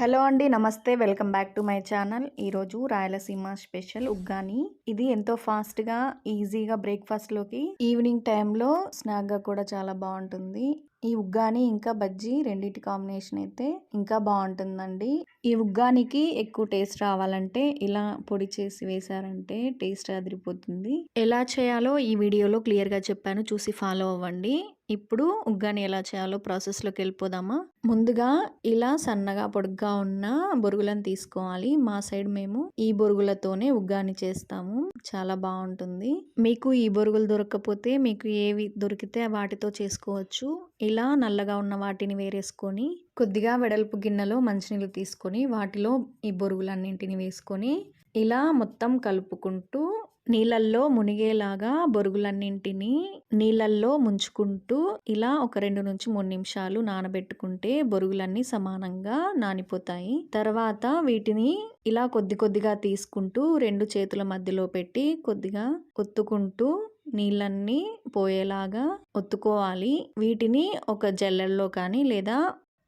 Hello అండి నమస్తే. Welcome back to my channel. ఈరోజు రాయలసీమ స్పెషల్ ఉగ్గాని. ఇది ఎంతో ఫాస్ట్గా ఈజీగా బ్రేక్ఫాస్ట్లోకి ఈవినింగ్ టైంలో స్నాక్గా కూడా చాలా బాగుంటుంది. ఈ ఉగ్గాని ఇంకా బజ్జీ రెండింటి కాంబినేషన్ అయితే ఇంకా బాగుంటుందండి. ఈ ఉగ్గానికి ఎక్కువ టేస్ట్ రావాలంటే ఇలా పొడి చేసి వేశారంటే టేస్ట్ అదిరిపోతుంది. ఎలా చేయాలో ఈ వీడియోలో క్లియర్గా చెప్పాను. చూసి ఫాలో అవ్వండి. ఇప్పుడు ఉగ్గాని ఎలా చేయాలో ప్రాసెస్లోకి వెళ్ళిపోదామా? ముందుగా ఇలా సన్నగా పొడుగ్గా ఉన్న బొరుగులను తీసుకోవాలి. మా సైడ్ మేము ఈ బొరుగులతోనే ఉగ్గాని చేస్తాము. చాలా బాగుంటుంది. మీకు ఈ బొరుగులు దొరకకపోతే మీకు ఏవి దొరికితే వాటితో చేసుకోవచ్చు. ఇలా నల్లగా ఉన్న వాటిని వేరేసుకొని కొద్దిగా వెడల్పు గిన్నెలో మంచినీళ్ళు తీసుకొని వాటిలో ఈ బొరుగులన్నింటిని వేసుకొని ఇలా మొత్తం కలుపుకుంటూ నీళ్ళల్లో మునిగేలాగా బొరుగులన్నింటినీ నీళ్ళల్లో ముంచుకుంటూ ఇలా ఒక రెండు నుంచి మూడు నిమిషాలు నానబెట్టుకుంటే బొరుగులన్నీ సమానంగా నానిపోతాయి. తర్వాత వీటిని ఇలా కొద్ది కొద్దిగా తీసుకుంటూ రెండు చేతుల మధ్యలో పెట్టి కొద్దిగా ఒత్తుకుంటూ నీళ్ళన్నీ పోయేలాగా ఒత్తుకోవాలి. వీటిని ఒక జల్లెల్లో కానీ లేదా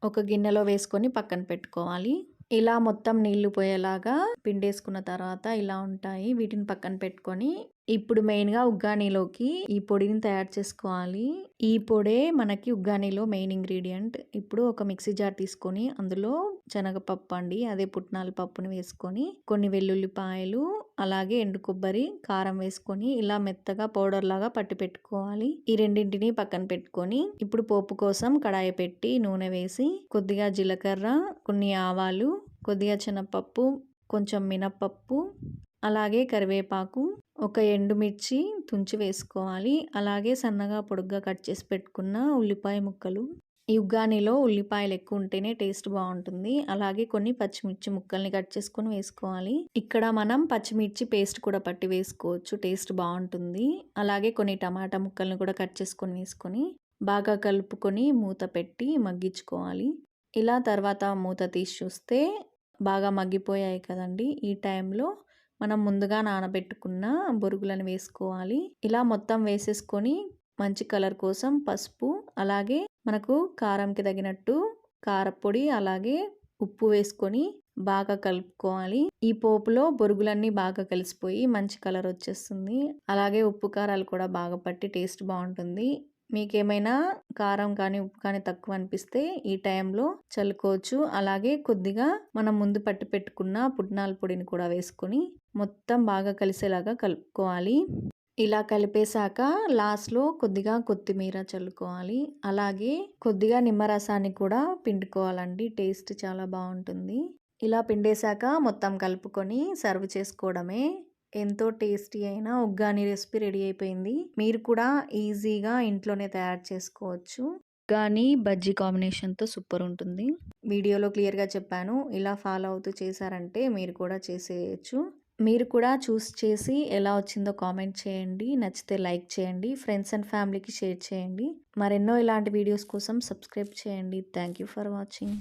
ఒక గిన్నెలో వేసుకొని పక్కన పెట్టుకోవాలి. ఇలా మొత్తం నీళ్ళు పోయేలాగా పిండేసుకున్న తర్వాత ఇలా ఉంటాయి. వీటిని పక్కన పెట్టుకొని ఇప్పుడు మెయిన్గా ఉగ్గానీలోకి ఈ పొడిని తయారు చేసుకోవాలి. ఈ పొడే మనకి ఉగ్గానీలో మెయిన్ ఇంగ్రీడియంట్. ఇప్పుడు ఒక మిక్సీ జార్ తీసుకొని అందులో శనగపప్పు అండి అదే పుట్నాల పప్పుని వేసుకొని కొన్ని వెల్లుల్లిపాయలు అలాగే ఎండు కొబ్బరి కారం వేసుకొని ఇలా మెత్తగా పౌడర్ లాగా పట్టి పెట్టుకోవాలి. ఈ రెండింటిని పక్కన పెట్టుకొని ఇప్పుడు పోపు కోసం కడాయి పెట్టి నూనె వేసి కొద్దిగా జీలకర్ర కొన్ని ఆవాలు కొద్దిగా శనగపప్పు కొంచెం మినప్పప్పు అలాగే కరివేపాకు ఒక ఎండుమిర్చి తుంచి వేసుకోవాలి. అలాగే సన్నగా పొడుగ్గా కట్ చేసి పెట్టుకున్న ఉల్లిపాయ ముక్కలు. యుగ్గానిలో ఉల్లిపాయలు ఎక్కువ ఉంటేనే టేస్ట్ బాగుంటుంది. అలాగే కొన్ని పచ్చిమిర్చి ముక్కల్ని కట్ చేసుకొని వేసుకోవాలి. ఇక్కడ మనం పచ్చిమిర్చి పేస్ట్ కూడా పట్టి వేసుకోవచ్చు. టేస్ట్ బాగుంటుంది. అలాగే కొన్ని టమాటా ముక్కల్ని కూడా కట్ చేసుకొని వేసుకొని బాగా కలుపుకొని మూత పెట్టి మగ్గించుకోవాలి. ఇలా తర్వాత మూత తీసి చూస్తే బాగా మగ్గిపోయాయి కదండి. ఈ టైంలో మనం ముందుగా నానబెట్టుకున్న బొరుగులను వేసుకోవాలి. ఇలా మొత్తం వేసేసుకొని మంచి కలర్ కోసం పసుపు అలాగే మనకు కారంకి తగినట్టు కారపొడి అలాగే ఉప్పు వేసుకొని బాగా కలుపుకోవాలి. ఈ పోపులో బొరుగులన్నీ బాగా కలిసిపోయి మంచి కలర్ వచ్చేస్తుంది. అలాగే ఉప్పు కారాలు కూడా బాగా పట్టి టేస్ట్ బాగుంటుంది. మీకు ఏమైనా కారం కానీ ఉప్పు కానీ తక్కువ అనిపిస్తే ఈ టైంలో చల్లుకోవచ్చు. అలాగే కొద్దిగా మనం ముందు పట్టి పెట్టుకున్న పుట్నాల పొడిని కూడా వేసుకొని మొత్తం బాగా కలిసేలాగా కలుపుకోవాలి. ఇలా కలిపేశాక లాస్ట్లో కొద్దిగా కొత్తిమీర చల్లుకోవాలి. అలాగే కొద్దిగా నిమ్మరసాన్ని కూడా పిండుకోవాలండి. టేస్ట్ చాలా బాగుంటుంది. ఇలా పిండేశాక మొత్తం కలుపుకొని సర్వ్ చేసుకోవడమే. ఎంతో టేస్టీ అయిన ఉగ్గాని రెసిపీ రెడీ అయిపోయింది. మీరు కూడా ఈజీగా ఇంట్లోనే తయారు చేసుకోవచ్చు. కానీ బజ్జీ కాంబినేషన్తో సూపర్ ఉంటుంది. వీడియోలో క్లియర్గా చెప్పాను. ఇలా ఫాలో అవుతూ చేశారంటే మీరు కూడా చేసేయచ్చు. మీరు కూడా చూస్ చేసి ఎలా వచ్చిందో కామెంట్ చేయండి. నచ్చితే లైక్ చేయండి. ఫ్రెండ్స్ అండ్ ఫ్యామిలీకి షేర్ చేయండి. మరెన్నో ఇలాంటి వీడియోస్ కోసం సబ్స్క్రైబ్ చేయండి. Thank you for watching.